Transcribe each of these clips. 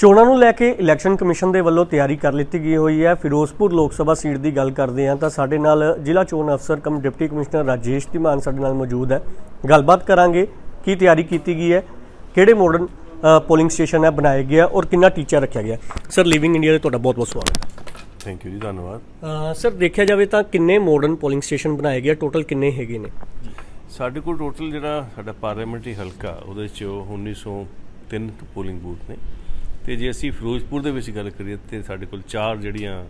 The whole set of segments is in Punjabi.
ਚੋਣਾਂ ਨੂੰ ਲੈ ਕੇ ਇਲੈਕਸ਼ਨ ਕਮਿਸ਼ਨ ਦੇ ਵੱਲੋਂ ਤਿਆਰੀ ਕਰ ਲਿੱਤੀ ਗਈ ਹੋਈ ਹੈ। ਫਿਰੋਜ਼ਪੁਰ ਲੋਕ ਸਭਾ ਸੀਟ ਦੀ ਗੱਲ ਕਰਦੇ ਹਾਂ ਤਾਂ ਸਾਡੇ ਨਾਲ ਜ਼ਿਲ੍ਹਾ ਚੋਣ ਅਫਸਰ cum deputy commissioner Rajesh Dhiman ਸਾਡੇ ਨਾਲ ਮੌਜੂਦ ਹੈ। ਗੱਲਬਾਤ ਕਰਾਂਗੇ ਕੀ ਤਿਆਰੀ ਕੀਤੀ ਗਈ ਹੈ ਕਿਹੜੇ ਮਾਡਰਨ ਪੋਲਿੰਗ ਸਟੇਸ਼ਨ ਹੈ ਬਣਾਏ ਗਿਆ ਔਰ ਕਿੰਨਾ ਟੀਚਾ ਰੱਖਿਆ ਗਿਆ। ਸਰ ਲਿਵਿੰਗ ਇੰਡੀਆ ਦੇ ਤੁਹਾਡਾ ਬਹੁਤ ਬਹੁਤ ਸਵਾਗਤ ਹੈ। ਥੈਂਕ ਯੂ ਜੀ ਧੰਨਵਾਦ। ਸਰ ਦੇਖਿਆ ਜਾਵੇ ਤਾਂ ਕਿੰਨੇ ਮਾਡਰਨ ਪੋਲਿੰਗ ਸਟੇਸ਼ਨ ਬਣਾਏ ਗਏ ਟੋਟਲ ਕਿੰਨੇ ਹੈਗੇ ਨੇ? ਸਾਡੇ ਕੋਲ ਟੋਟਲ ਜਿਹੜਾ ਸਾਡਾ ਪਾਰਲੀਮੈਂਟਰੀ ਹਲਕਾ ਉਹਦੇ ਚ 1903 ਪੋਲਿੰਗ ਬੂਥ ਨੇ। ਤੇ ਜੇ ਅਸੀਂ ਫਿਰੋਜ਼ਪੁਰ ਦੇ ਵਿੱਚ ਗੱਲ ਕਰੀਏ ਤੇ ਸਾਡੇ ਕੋਲ ਚਾਰ ਜਿਹੜੀਆਂ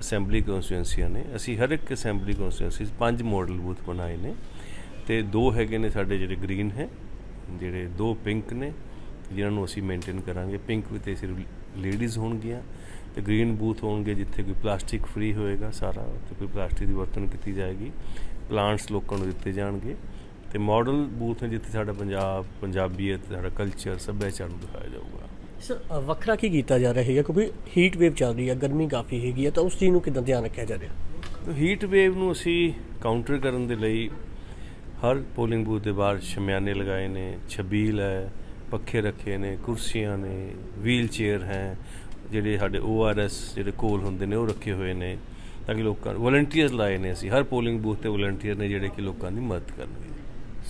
ਅਸੈਂਬਲੀ ਕਨਸਟੀਟੂਐਂਸੀਆਂ ਨੇ, ਅਸੀਂ ਹਰ ਇੱਕ ਅਸੈਂਬਲੀ ਕਨਸਟੀਟੂਐਂਸੀ 'ਚ ਪੰਜ ਮਾਡਲ ਬੂਥ ਬਣਾਏ ਨੇ ਤੇ ਦੋ ਹੈਗੇ ਨੇ ਸਾਡੇ ਜਿਹੜੇ ਗ੍ਰੀਨ ਹੈ, ਜਿਹੜੇ ਦੋ ਪਿੰਕ ਨੇ, ਜਿਨ੍ਹਾਂ ਨੂੰ ਅਸੀਂ ਮੇਨਟੇਨ ਕਰਾਂਗੇ। ਪਿੰਕ ਵਿੱਚ ਸਿਰਫ ਲੇਡੀਜ਼ ਹੋਣਗੀਆਂ ਤੇ ਗ੍ਰੀਨ ਬੂਥ ਹੋਣਗੇ ਜਿੱਥੇ ਕੋਈ ਪਲਾਸਟਿਕ ਫ੍ਰੀ ਹੋਏਗਾ ਸਾਰਾ, ਤੇ ਕੋਈ ਪਲਾਸਟਿਕ ਦੀ ਵਰਤੋਂ ਕੀਤੀ ਜਾਏਗੀ। ਪਲਾਂਟਸ ਲੋਕਾਂ ਨੂੰ ਦਿੱਤੇ ਜਾਣਗੇ ਤੇ ਮਾਡਲ ਬੂਥ ਨੇ ਜਿੱਥੇ ਸਾਡਾ ਪੰਜਾਬ, ਪੰਜਾਬੀਅਤ, ਸਾਡਾ ਕਲਚਰ ਸੱਭਿਆਚਾਰ ਨੂੰ ਦਿਖਾਇਆ ਜਾਊਗਾ। ਸਰ ਵੱਖਰਾ ਕੀ ਕੀਤਾ ਜਾ ਰਿਹਾ ਹੈਗਾ? ਕਿਉਂਕਿ ਹੀਟ ਵੇਵ ਚੱਲ ਰਹੀ ਹੈ, ਗਰਮੀ ਕਾਫੀ ਹੈਗੀ ਹੈ, ਤਾਂ ਉਸ ਚੀਜ਼ ਨੂੰ ਕਿਦਾਂ ਧਿਆਨ ਰੱਖਿਆ ਜਾ ਰਿਹਾ? ਹੀਟ ਵੇਵ ਨੂੰ ਅਸੀਂ ਕਾਊਂਟਰ ਕਰਨ ਦੇ ਲਈ ਹਰ ਪੋਲਿੰਗ ਬੂਥ ਦੇ ਬਾਹਰ ਸ਼ਮਿਆਨੇ ਲਗਾਏ ਨੇ, ਛਬੀਲ ਹੈ, ਪੱਖੇ ਰੱਖੇ ਨੇ, ਕੁਰਸੀਆਂ ਨੇ ਵੀਲ ਚੇਅਰ ਹੈ, ਜਿਹੜੇ ਸਾਡੇ ORS ਜਿਹੜੇ ਕੋਲ ਹੁੰਦੇ ਨੇ, ਉਹ ਰੱਖੇ ਹੋਏ ਨੇ, ਤਾਂ ਕਿ ਲੋਕਾਂ ਵਲੰਟੀਅਰਸ ਲਾਏ ਨੇ ਅਸੀਂ। ਹਰ ਪੋਲਿੰਗ ਬੂਥ ਤੇ ਵਲੰਟੀਅਰ ਨੇ ਜਿਹੜੇ ਕਿ ਲੋਕਾਂ ਦੀ ਮਦਦ ਕਰਨਗੇ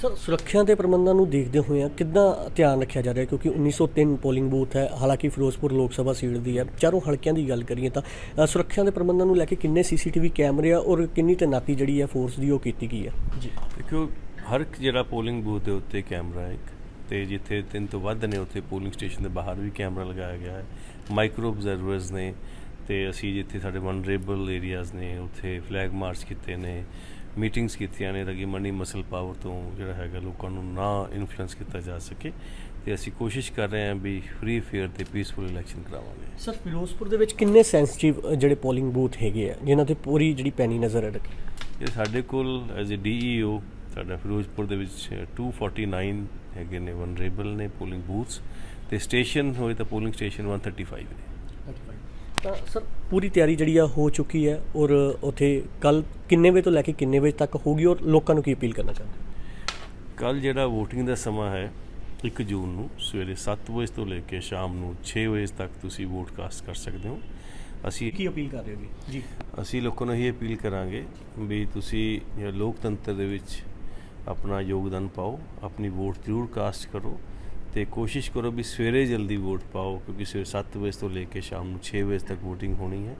ਸਰ, ਸੁਰੱਖਿਆ ਦੇ ਪ੍ਰਬੰਧਾਂ ਨੂੰ ਦੇਖਦੇ ਹੋਏ ਕਿੱਦਾਂ ਧਿਆਨ ਰੱਖਿਆ ਜਾ ਰਿਹਾ? ਕਿਉਂਕਿ 1903 ਪੋਲਿੰਗ ਬੂਥ ਹੈ, ਹਾਲਾਂਕਿ ਫਿਰੋਜ਼ਪੁਰ ਲੋਕ ਸਭਾ ਸੀਟ ਦੀ ਹੈ। ਚਾਰੋਂ ਹਲਕਿਆਂ ਦੀ ਗੱਲ ਕਰੀਏ ਤਾਂ ਸੁਰੱਖਿਆ ਦੇ ਪ੍ਰਬੰਧਾਂ ਨੂੰ ਲੈ ਕੇ ਕਿੰਨੇ ਸੀਸੀਟੀਵੀ ਕੈਮਰੇ ਆ ਔਰ ਕਿੰਨੀ ਤੈਨਾਤੀ ਜਿਹੜੀ ਹੈ ਫੋਰਸ ਦੀ ਉਹ ਕੀਤੀ ਗਈ ਹੈ? ਜੀ, ਦੇਖੋ, ਹਰ ਇੱਕ ਜਿਹੜਾ ਪੋਲਿੰਗ ਬੂਥ ਦੇ ਉੱਤੇ ਕੈਮਰਾ ਹੈ ਇੱਕ, ਤੇ ਜਿੱਥੇ ਤਿੰਨ ਤੋਂ ਵੱਧ ਨੇ, ਉੱਥੇ ਪੋਲਿੰਗ ਸਟੇਸ਼ਨ ਦੇ ਬਾਹਰ ਵੀ ਕੈਮਰਾ ਲਗਾਇਆ ਗਿਆ ਹੈ। ਮਾਈਕਰੋ ਆਬਜ਼ਰਵਰਸ ਨੇ, ਤੇ ਅਸੀਂ ਜਿੱਥੇ ਸਾਡੇ ਵਨਰੇਬਲ ਏਰੀਆਜ਼ ਨੇ, ਉੱਥੇ ਫਲੈਗ ਮਾਰਚ ਕੀਤੇ ਨੇ ਮੀਟਿੰਗਸ ਕੀਤੀਆਂ ਨੇ ਰਗੀ ਮੰਡੀ ਮਸਲ ਪਾਵਰ ਤੋਂ ਜਿਹੜਾ ਹੈਗਾ ਲੋਕਾਂ ਨੂੰ ਨਾ ਇਨਫਲੂਐਂਸ ਕੀਤਾ ਜਾ ਸਕੇ ਤੇ ਅਸੀਂ ਕੋਸ਼ਿਸ਼ ਕਰ ਰਹੇ ਹਾਂ ਵੀ ਫ੍ਰੀ ਫੇਅਰ ਤੇ ਪੀਸਫੁਲ ਇਲੈਕਸ਼ਨ ਕਰਾਵਾਂਗੇ। ਸਰ ਫਿਰੋਜ਼ਪੁਰ ਦੇ ਵਿੱਚ ਕਿੰਨੇ ਸੈਂਸਿਟਿਵ ਜਿਹੜੇ ਪੋਲਿੰਗ ਬੂਥ ਹੈਗੇ ਆ ਜਿਨ੍ਹਾਂ ਤੇ ਪੂਰੀ ਜਿਹੜੀ ਪੈਣੀ ਨਜ਼ਰ ਰੱਖੀ ਇਹ ਸਾਡੇ ਕੋਲ ਐਜ਼ ਅ ਡੀਈਓ ਸਾਡਾ ਫਿਰੋਜ਼ਪੁਰ ਦੇ ਵਿੱਚ 249 ਹੈਗੇ ਨੇ ਵਨਰੇਬਲ ਨੇ ਪੋਲਿੰਗ ਬੂਥਸ ਤੇ ਸਟੇਸ਼ਨ ਹੋਏ ਤਾਂ ਪੋਲਿੰਗ ਸਟੇਸ਼ਨ 135 ਨੇ। ਤਾਂ ਸਰ ਪੂਰੀ ਤਿਆਰੀ ਜਿਹੜੀ ਆ ਹੋ ਚੁੱਕੀ ਹੈ ਔਰ ਉਥੇ ਕੱਲ ਕਿੰਨੇ ਵਜੇ ਤੋਂ ਲੈ ਕੇ ਕਿੰਨੇ ਵਜੇ ਤੱਕ ਹੋਗੀ ਔਰ ਲੋਕਾਂ ਨੂੰ ਕੀ ਅਪੀਲ ਕਰਨਾ ਚਾਹੁੰਦੇ ਕੱਲ ਜਿਹੜਾ VOTING ਦਾ ਸਮਾਂ ਹੈ 1 ਜੂਨ ਨੂੰ ਸਵੇਰੇ 7 ਵਜੇ ਤੋਂ ਲੈ ਕੇ ਸ਼ਾਮ ਨੂੰ 6 ਵਜੇ ਤੱਕ ਤੁਸੀਂ ਵੋਟ ਕਾਸਟ ਕਰ ਸਕਦੇ ਹੋ। ਅਸੀਂ ਕੀ ਅਪੀਲ ਕਰ ਰਹੇ ਹੋ ਜੀ? ਜੀ। ਅਸੀਂ ਲੋਕਾਂ ਨੂੰ ਇਹ ਅਪੀਲ ਕਰਾਂਗੇ ਵੀ ਤੁਸੀਂ ਲੋਕਤੰਤਰ ਦੇ ਵਿੱਚ ਆਪਣਾ ਯੋਗਦਾਨ ਪਾਓ ਆਪਣੀ ਵੋਟ ਜ਼ਰੂਰ ਕਾਸਟ ਕਰੋ। ਤੇ ਕੋਸ਼ਿਸ਼ ਕਰੋ ਵੀ ਸਵੇਰੇ ਜਲਦੀ ਵੋਟ ਪਾਓ, ਕਿਉਂਕਿ ਸਵੇਰੇ 7 ਵਜੇ ਤੋਂ ਲੈ ਕੇ ਸ਼ਾਮ ਨੂੰ 6 ਵਜੇ ਤੱਕ VOTING ਹੋਣੀ ਹੈ।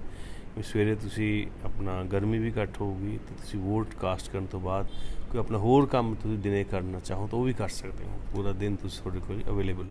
ਵੀ ਸਵੇਰੇ ਤੁਸੀਂ ਆਪਣਾ ਗਰਮੀ ਵੀ ਘੱਟ ਹੋਊਗੀ ਤੇ ਤੁਸੀਂ ਵੋਟ ਕਾਸਟ ਕਰਨ ਤੋਂ ਬਾਅਦ ਕੋਈ ਆਪਣਾ ਹੋਰ ਕੰਮ ਤੁਸੀਂ ਦਿਨੇ ਕਰਨਾ ਚਾਹੋ ਤਾਂ ਉਹ ਵੀ ਕਰ ਸਕਦੇ ਹੋ। ਪੂਰਾ ਦਿਨ ਤੁਸੀਂ ਤੁਹਾਡੇ ਕੋਲ ਅਵੇਲੇਬਲ